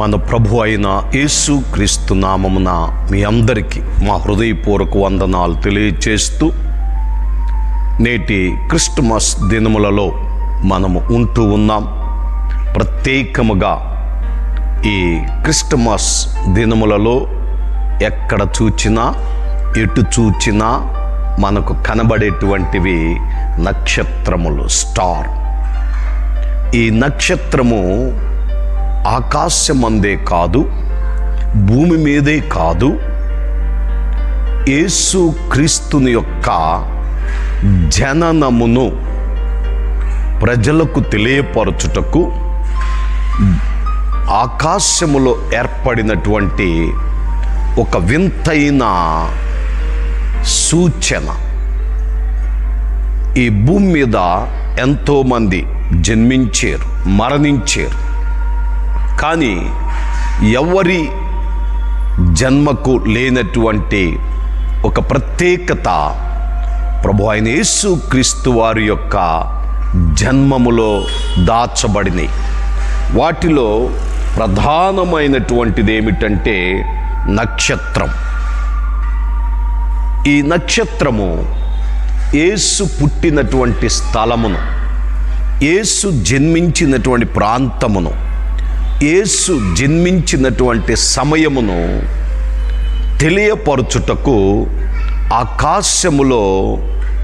మన ప్రభు అయిన యేసు క్రీస్తు నామమున మీ అందరికీ మా హృదయపూర్వక వందనాలు తెలియచేస్తూ నేటి క్రిస్టమస్ దినములలో మనము ఉంటూ ఉన్నాం. ప్రత్యేకముగా ఈ క్రిస్టమస్ దినములలో ఎక్కడ చూచినా ఎటు చూచినా మనకు కనబడేటువంటివి నక్షత్రములు స్టార్. ఈ నక్షత్రము ఆకాశమందే కాదు భూమి మీదే కాదు. యేసు క్రీస్తుని యొక్క జననమును ప్రజలకు తెలియపరచుటకు ఆకాశములో ఏర్పడినటువంటి ఒక వింతైన సూచన. ఈ భూమి మీద ఎంతోమంది జన్మించారు మరణించారు. కానీ ఎవరి జన్మకు లేనటువంటి ఒక ప్రత్యేకత ప్రభు అయిన యేసు క్రీస్తు వారి యొక్క జన్మములో దాచబడినవి వాటిలో ప్రధానమైనటువంటిది ఏమిటంటే నక్షత్రం. ఈ నక్షత్రము ఏసు పుట్టినటువంటి స్థలమును ఏసు జన్మించినటువంటి ప్రాంతమును యేసు జన్మించినటువంటి సమయమును తెలియపరచుటకు ఆకాశములో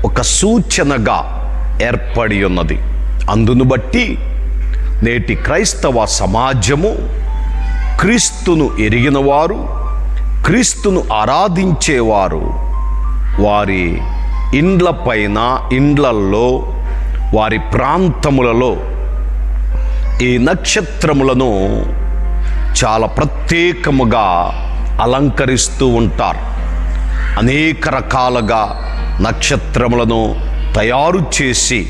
ఒక సూచనగా ఏర్పడి ఉన్నది. అందును బట్టి నేటి క్రైస్తవ సమాజము క్రీస్తును ఎరిగినవారు క్రీస్తును ఆరాధించేవారు వారి ఇండ్ల పైన ఇండ్లల్లో వారి ప్రాంతములలో ఈ నక్షత్రములను చాలా ప్రత్యేకముగా అలంకరిస్తూ ఉంటారు. అనేక రకాలుగా నక్షత్రములను తయారు చేసి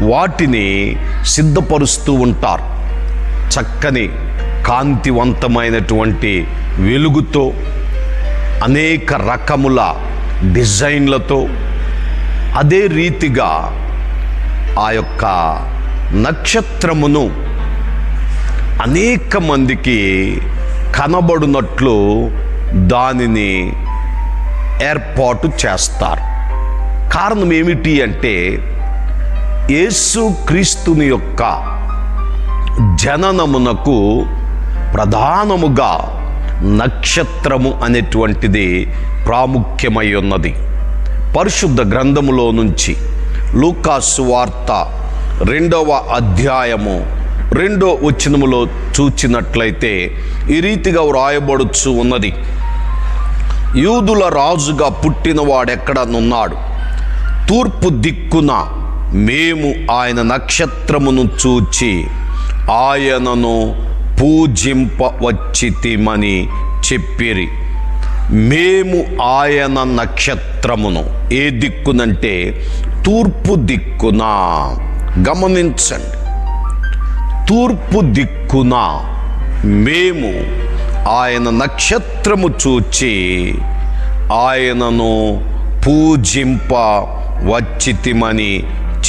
వాటిని సిద్ధపరుస్తూ ఉంటారు. చక్కని కాంతివంతమైనటువంటి వెలుగుతో అనేక రకముల డిజైన్లతో అదే రీతిగా ఆ యొక్క నక్షత్రమును అనేక మందికి కనబడునట్లు దానిని ఏర్పాటు చేస్తారు. కారణం ఏమిటి అంటే యేసు క్రీస్తుని యొక్క జననమునకు ప్రధానముగా నక్షత్రము అనేటువంటిది ప్రాముఖ్యమై ఉన్నది. పరిశుద్ధ గ్రంథములో నుంచి లూకాసు వార్త రెండవ అధ్యాయము. రెండో వచనములో చూచినట్లయితే ఈ రీతిగా వ్రాయబడుచు ఉన్నది. యూదుల రాజుగా పుట్టినవాడెక్కడనున్నాడు? తూర్పు దిక్కున మేము ఆయన నక్షత్రమును చూచి ఆయనను పూజింపవచ్చితిమని చెప్పిరి. మేము ఆయన నక్షత్రమును. ఏ దిక్కునంటే తూర్పు దిక్కున. గమనించండి. తూర్పు దిక్కున మేము ఆయన నక్షత్రము చూచి ఆయనను పూజింప వచ్చితిమని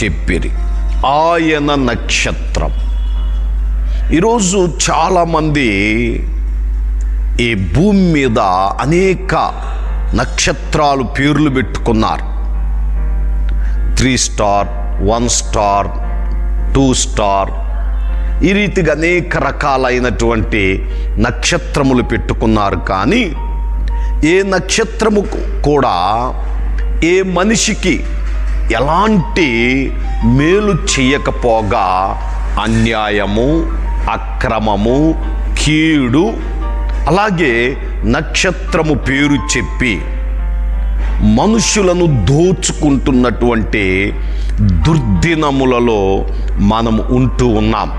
చెప్పిరి. ఆయన నక్షత్రం. ఈరోజు చాలామంది ఈ భూమి మీద అనేక నక్షత్రాలు పేర్లు పెట్టుకున్నారు. Three star one star two star ఈ రీతిగా అనేక రకాలైనటువంటి నక్షత్రములు పెట్టుకున్నారు. కానీ ఏ నక్షత్రము కూడా ఏ మనిషికి ఎలాంటి మేలు చేయకపోగా అన్యాయము అక్రమము కీడు అలాగే నక్షత్రము పేరు చెప్పి మనుషులను దోచుకుంటున్నటువంటి దుర్దినములలో మనం ఉంటూ ఉన్నాం.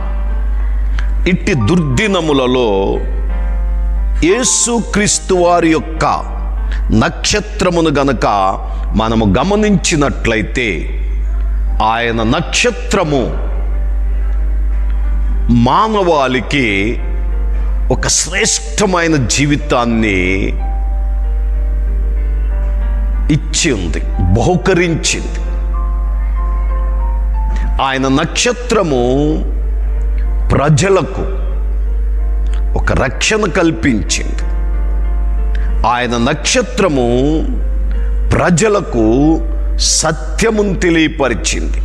ఇట్టి దుర్దినములలో యేసుక్రీస్తు వారి యొక్క నక్షత్రమును గనక మనము గమనించినట్లయితే ఆయన నక్షత్రము మానవాళికి ఒక శ్రేష్టమైన జీవితాన్ని ఇచ్చి ఉంది బహుకరించింది. ఆయన నక్షత్రము ప్రజలకు ఒక రక్షణ కల్పించింది. ఆయన నక్షత్రము ప్రజలకు సత్యమును తెలియపరిచింది.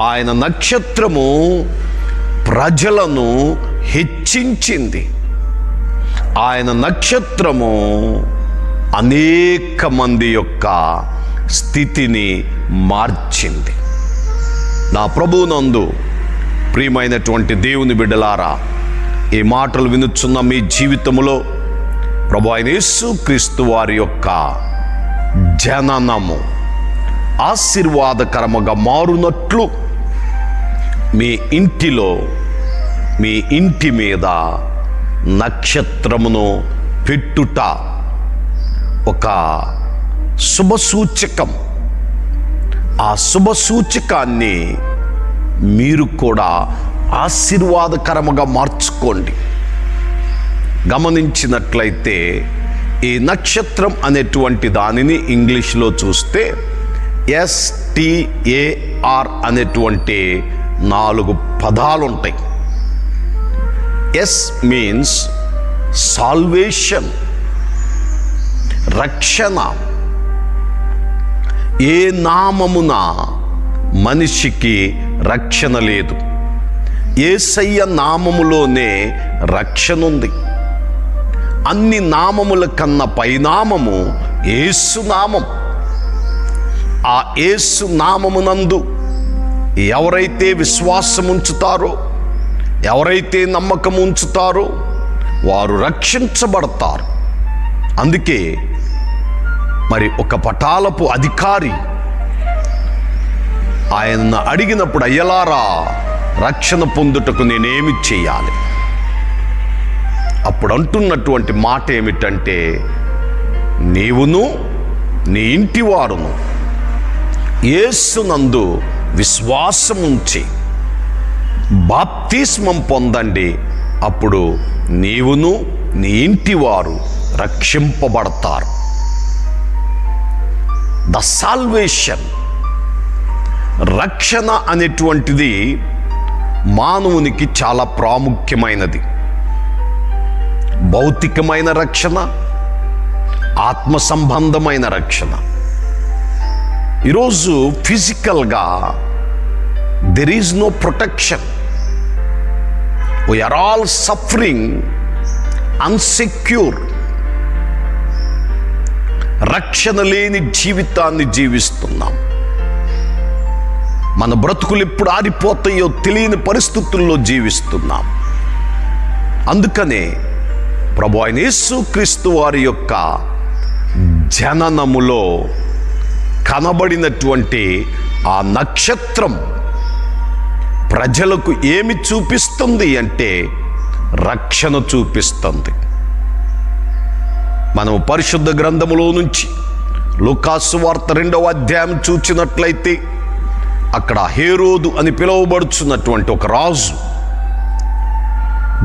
ఆయన నక్షత్రము ప్రజలను హెచ్చించింది. ఆయన నక్షత్రము అనేక మంది యొక్క స్థితిని మార్చింది. నా ప్రభువునందు ప్రియమైనటువంటి దేవుని బిడ్డలారా ఈ మాటలు వినుచున్న మీ జీవితంలో ప్రభు అయిన యేసుక్రీస్తు వారి యొక్క జననము ఆశీర్వాదకరముగా మారునట్లు మీ ఇంటిలో మీ ఇంటి మీద నక్షత్రమును పెట్టుట ఒక శుభసూచకం. ఆ శుభసూచకాన్ని మీరు కూడా ఆశీర్వాదకరముగా మార్చుకోండి. గమనించినట్లయితే ఈ నక్షత్రం అనేటువంటి దానిని ఇంగ్లీష్లో చూస్తే ఎస్టిఏఆర్ అనేటువంటి నాలుగు పదాలు ఉంటాయి ఎస్ మీన్స్ సాల్వేషన్ రక్షణ. ఏ నామమున మనిషికి రక్షణ లేదు. ఏసయ్య నామములోనే రక్షణ ఉంది. అన్ని నామముల కన్నా పైనామము ఏసు నామం. ఆ ఏసు నామమునందు ఎవరైతే విశ్వాసం ఉంచుతారో ఎవరైతే నమ్మకం ఉంచుతారో వారు రక్షించబడతారు. అందుకే మరి ఒక పటాలపు అధికారి ఆయన అడిగినప్పుడు అయ్యలారా రక్షణ పొందుటకు నేనేమి చేయాలి? అప్పుడు అంటున్నటువంటి మాట ఏమిటంటే నీవును నీ ఇంటి వారును యేసునందు విశ్వాసం ఉంచి బాప్తిస్మం పొందండి. అప్పుడు నీవును నీ ఇంటి వారు రక్షింపబడతారు. The salvation. రక్షణ అనేటువంటిది మానవునికి చాలా ప్రాముఖ్యమైనది. భౌతికమైన రక్షణ ఆత్మ సంబంధమైన రక్షణ. ఈరోజు ఫిజికల్గా there is no protection we are all suffering unsecure రక్షణ లేని జీవితాన్ని జీవిస్తున్నాం. మన బ్రతుకులు ఎప్పుడు ఆరిపోతాయో తెలియని పరిస్థితుల్లో జీవిస్తున్నాం. అందుకనే ప్రభు ఆయన యేసుక్రీస్తు వారి యొక్క జననములో కనబడినటువంటి ఆ నక్షత్రం ప్రజలకు ఏమి చూపిస్తుంది అంటే రక్షణ చూపిస్తుంది. మనం పరిశుద్ధ గ్రంథములో నుంచి లుకాసు వార్త రెండవ అధ్యాయం చూచినట్లయితే అక్కడ హేరోదు అని పిలువబడుచున్నటువంటి ఒక రాజు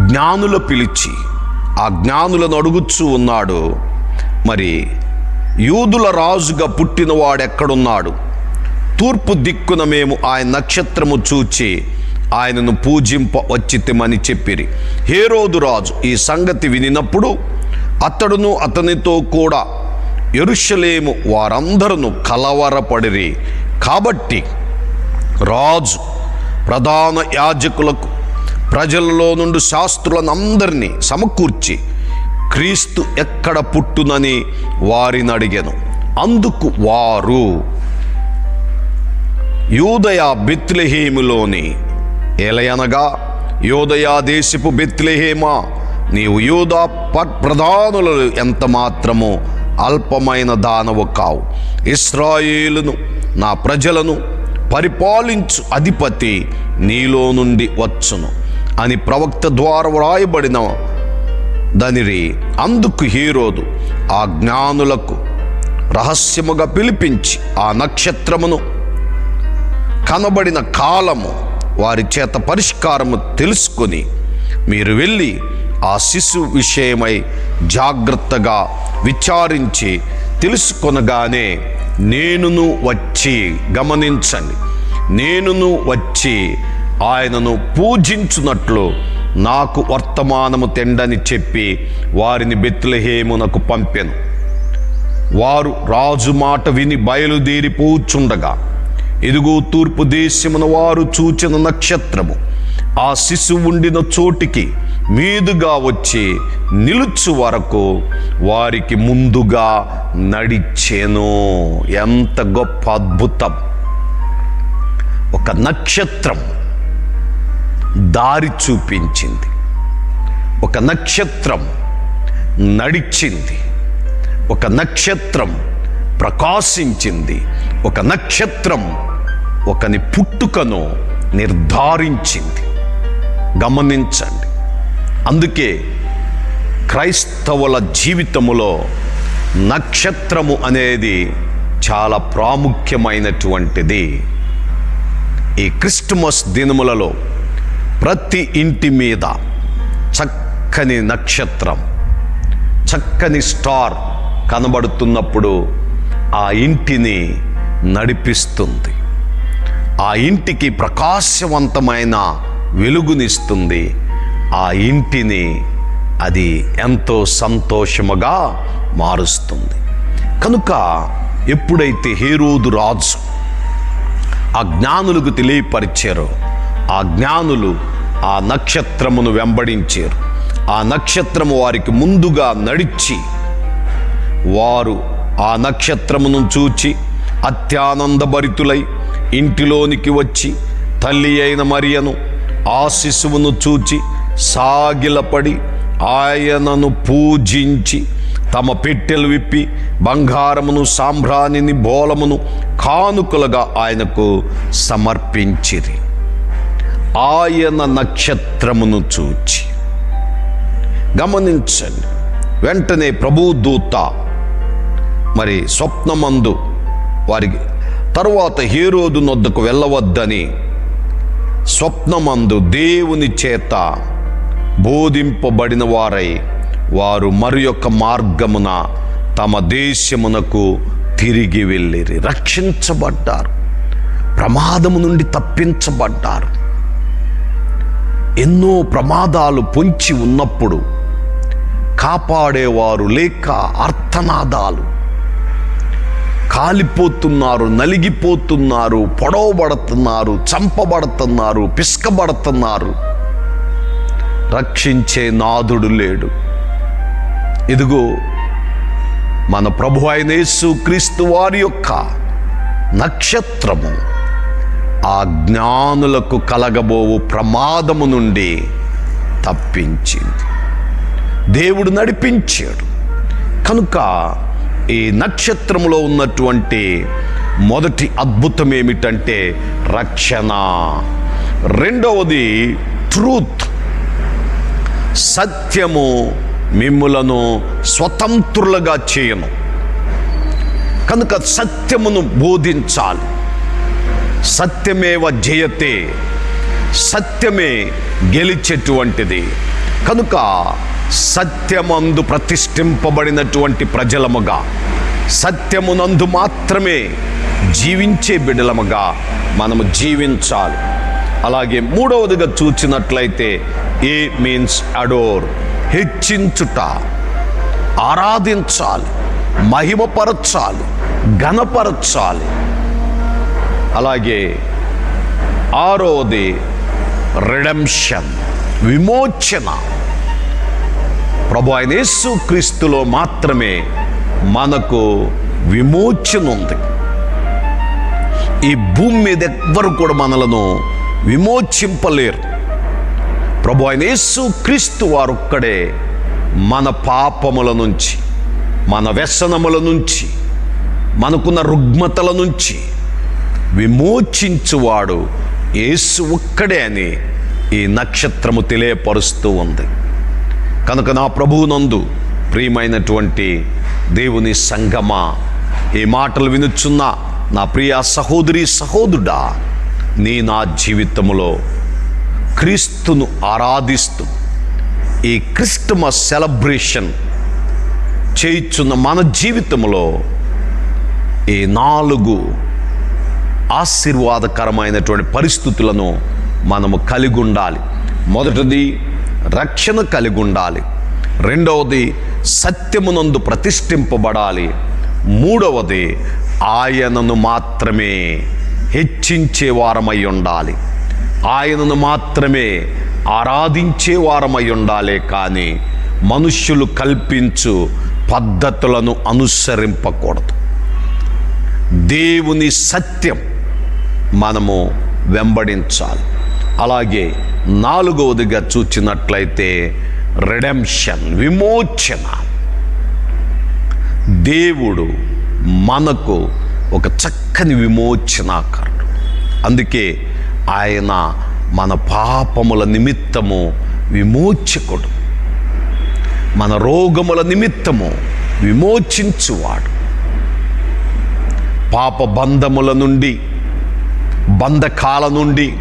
జ్ఞానుల పిలిచి ఆ జ్ఞానులను అడుగుచూ ఉన్నాడు మరి యూదుల రాజుగా పుట్టినవాడెక్కడున్నాడు తూర్పు దిక్కున మేము ఆయన నక్షత్రము చూచి ఆయనను పూజింప వచ్చితమని చెప్పిరి. హేరోదు రాజు ఈ సంగతి వినినప్పుడు అతడును అతనితో కూడా. ఎరుషలేము వారందరూ కలవరపడిరి. కాబట్టి రాజు ప్రధాన యాజకులకు ప్రజలలో నుండి శాస్త్రులను అందరినీ సమకూర్చి క్రీస్తు ఎక్కడ పుట్టునని వారిని అడిగాను. అందుకు వారు యూదయ బెత్లెహేములోని ఎలయనగా యోదయా దేశపు బెత్లెహేమా నీవు యూదా ప్రధానులు ఎంత మాత్రము అల్పమైన దానవు కావు. ఇస్రాయేలును నా ప్రజలను పరిపాలించు అధిపతి నీలో నుండి వచ్చును. అని ప్రవక్త ద్వారా వ్రాయబడిన దనిరి అందుకు హీరోదు ఆ జ్ఞానులకు రహస్యముగా పిలిపించి ఆ నక్షత్రమును కనబడిన కాలము వారి చేత పరిష్కారము తెలుసుకొని మీరు వెళ్ళి ఆ శిశు విషయమై జాగ్రత్తగా విచారించి తెలుసుకొనగానే నేనును వచ్చి గమనించండి. నేనును వచ్చి ఆయనను పూజించున్నట్లు నాకు వర్తమానము తెండని చెప్పి వారిని బెత్లెహేమునకు పంపెను. వారు రాజు మాట విని బయలుదేరి పూచుండగా ఇదిగో తూర్పు దేశమున వారు చూచిన నక్షత్రము. ఆ శిశువు ఉండిన చోటికి మీదుగా వచ్చి నిలుచు వరకు వారికి ముందుగా నడిచేను. ఎంత గొప్ప అద్భుతం. ఒక నక్షత్రం దారి చూపించింది. ఒక నక్షత్రం నడిచింది. ఒక నక్షత్రం ప్రకాశించింది. ఒక నక్షత్రం ఒకని పుట్టుకను నిర్ధారించింది. గమనించండి. అందుకే క్రైస్తవుల జీవితములో నక్షత్రము అనేది చాలా ప్రాముఖ్యమైనటువంటిది. ఈ క్రిస్టమస్ దినములలో ప్రతి ఇంటి మీద చక్కని నక్షత్రం చక్కని స్టార్ కనబడుతున్నప్పుడు ఆ ఇంటిని నడిపిస్తుంది. ఆ ఇంటికి ప్రకాశవంతమైన వెలుగునిస్తుంది. ఆ ఇంటిని అది ఎంతో సంతోషముగా మారుస్తుంది. కనుక ఎప్పుడైతే హేరోదు రాజు ఆ జ్ఞానులకు తెలియపరిచారో ఆ జ్ఞానులు ఆ నక్షత్రమును వెంబడించారు. ఆ నక్షత్రము వారికి ముందుగా నడిచి వారు ఆ నక్షత్రమును చూచి అత్యానందభరితులై ఇంటిలోనికి వచ్చి తల్లి అయిన మరియను ఆ శిశువును చూచి సాగిలపడి ఆయనను పూజించి తమ పెట్టెలు విప్పి బంగారమును సాంబ్రాణిని బోలమును కానుకలుగా ఆయనకు సమర్పించిరి. ఆయన నక్షత్రమును చూచి గమనించండి. వెంటనే ప్రభుదూత మరి స్వప్నమందు వారికి తరువాత హేరోదు నొద్దకు వెళ్ళవద్దని స్వప్నమందు దేవుని చేత బోధింపబడిన వారై వారు మరి యొక్క మార్గమున తమ దేశమునకు తిరిగి వెళ్ళిరి. రక్షించబడ్డారు. ప్రమాదము నుండి తప్పించబడ్డారు. ఎన్నో ప్రమాదాలు పొంచి ఉన్నప్పుడు కాపాడేవారు లేక అర్థనాదాలు కాలిపోతున్నారు నలిగిపోతున్నారు పొడవబడుతున్నారు చంపబడుతున్నారు పిసుకబడుతున్నారు. రక్షించే నాదుడు లేడు. ఇదిగో మన ప్రభు అయిన యేసు క్రీస్తు వారి యొక్క నక్షత్రము ఆ జ్ఞానులకు కలగబోవు ప్రమాదము నుండి తప్పించింది. దేవుడు నడిపించాడు. కనుక ఈ నక్షత్రములో ఉన్నటువంటి మొదటి అద్భుతం ఏమిటంటే రక్షణ. రెండవది ట్రూత్. సత్యము మిమ్ములను స్వతంత్రులుగా చేయను. కనుక సత్యమును బోధించాలి. సత్యమేవ జయతే సత్యమే గెలిచేటువంటిది. కనుక సత్యమందు ప్రతిష్ఠింపబడినటువంటి ప్రజలముగా సత్యమునందు మాత్రమే జీవించే బిడలముగా మనము జీవించాలి. అలాగే మూడవదిగా చూచినట్లయితే ఏ మీన్స్ అడోర్ హెచ్చించుట ఆరాధించాలి మహిమపరచాలి ఘనపరచాలి. అలాగే ఆరోది రిడమ్షన్ విమోచన. ప్రభు ఆయన యేసు క్రీస్తులో మాత్రమే మనకు విమోచన ఉంది ఈ భూమి మీద ఎవ్వరు కూడా మనలను విమోచింపలేరు. ప్రభు అయిన యేసు క్రీస్తు వారొక్కడే మన పాపముల నుంచి మన వ్యసనముల నుంచి మనకున్న రుగ్మతల నుంచి విమోచించువాడు యేసు ఒక్కడే అని ఈ నక్షత్రము తెలియపరుస్తూ ఉంది. కనుక నా ప్రభువునందు ప్రియమైనటువంటి దేవుని సంగమా ఈ మాటలు వినుచున్న నా ప్రియ సహోదరి సహోదరుడా నీ నా జీవితంలో క్రీస్తును ఆరాధిస్తూ ఈ క్రిస్టమస్ సెలబ్రేషన్ చేయిచున్న మన జీవితంలో ఈ నాలుగు ఆశీర్వాదకరమైనటువంటి పరిస్థితులను మనము కలిగి ఉండాలి మొదటిది రక్షణ కలిగి ఉండాలి రెండవది సత్యమునందు ప్రతిష్ఠింపబడాలి. మూడవది ఆయనను మాత్రమే హెచ్చించే వారమై ఉండాలి. ఆయనను మాత్రమే ఆరాధించే వారమై ఉండాలి కానీ మనుష్యులు కల్పించు పద్ధతులను అనుసరింపకూడదు. దేవుని సత్యం మనము వెంబడించాలి. అలాగే నాలుగవదిగా చూచినట్లయితే రిడెంషన్ విమోచన. దేవుడు మనకు ఒక చక్కని విమోచనాకరుడు. అందుకే ఆయన మన పాపముల నిమిత్తము విమోచకుడు. మన రోగముల నిమిత్తము విమోచించువాడు. పాప బంధముల నుండి బంధకాల నుండి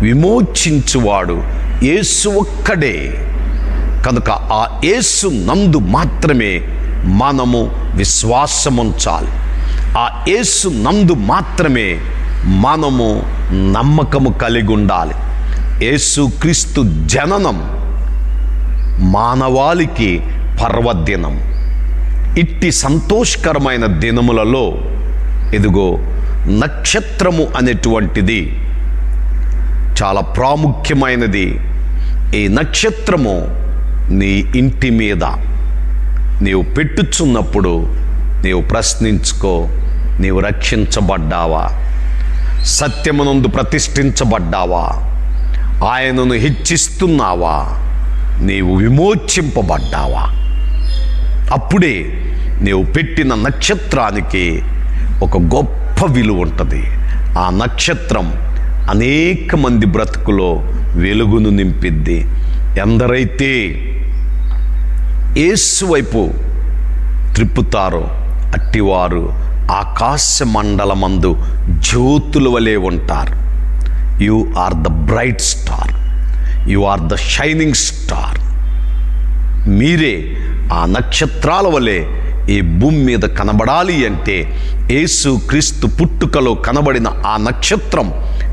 విమోచించువాడు యేసు ఒక్కడే. కనుక ఆ యేసు నందు మాత్రమే మనము విశ్వాసముంచాలి. ఆ యేసు నందు మాత్రమే మనము నమ్మకము కలిగి ఉండాలి యేసు క్రీస్తు జననం మానవాళికి పర్వదినం. ఇట్టి సంతోషకరమైన దినములలో ఇదిగో నక్షత్రము అనేటువంటిది చాలా ప్రాముఖ్యమైనది. ఈ నక్షత్రము నీ ఇంటి మీద నీవు పెట్టుచున్నప్పుడు నీవు ప్రశ్నించుకో నీవు రక్షించబడ్డావా? సత్యమునందు ప్రతిష్ఠించబడ్డావా? ఆయనను హెచ్చిస్తున్నావా? నీవు విమోచింపబడ్డావా? అప్పుడే నీవు పెట్టిన నక్షత్రానికి ఒక గొప్ప విలువ ఉంటుంది. ఆ నక్షత్రం అనేక మంది బ్రతుకులో వెలుగును నింపిద్ది. ఎందరైతే ఏసు వైపు త్రిప్పుతారో అట్టివారు ఆకాశ మండలమందు జ్యోతుల వలె ఉంటారు. You are the bright star you are the shining star మీరే ఆ నక్షత్రాల వలె ఈ భూమి మీద కనబడాలి అంటే యేసు క్రీస్తు పుట్టుకలో కనబడిన ఆ నక్షత్రం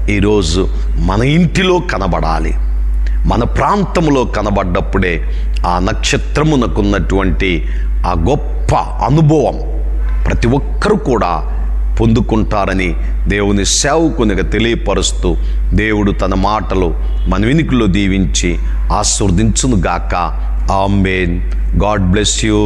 ఈరోజు మన ఇంటిలో కనబడాలి. మన ప్రాంతంలో కనబడ్డప్పుడే ఆ నక్షత్రమునకున్నటువంటి ఆ గొప్ప అనుభవం ప్రతి ఒక్కరూ కూడా పొందుకుంటారని దేవుని సేవకునిగా తెలియపరుస్తూ దేవుడు తన మాటలు మన వినికిలో దీవించి ఆశీర్వదించును గాక ఆంబేన్ గాడ్ బ్లెస్ యూ.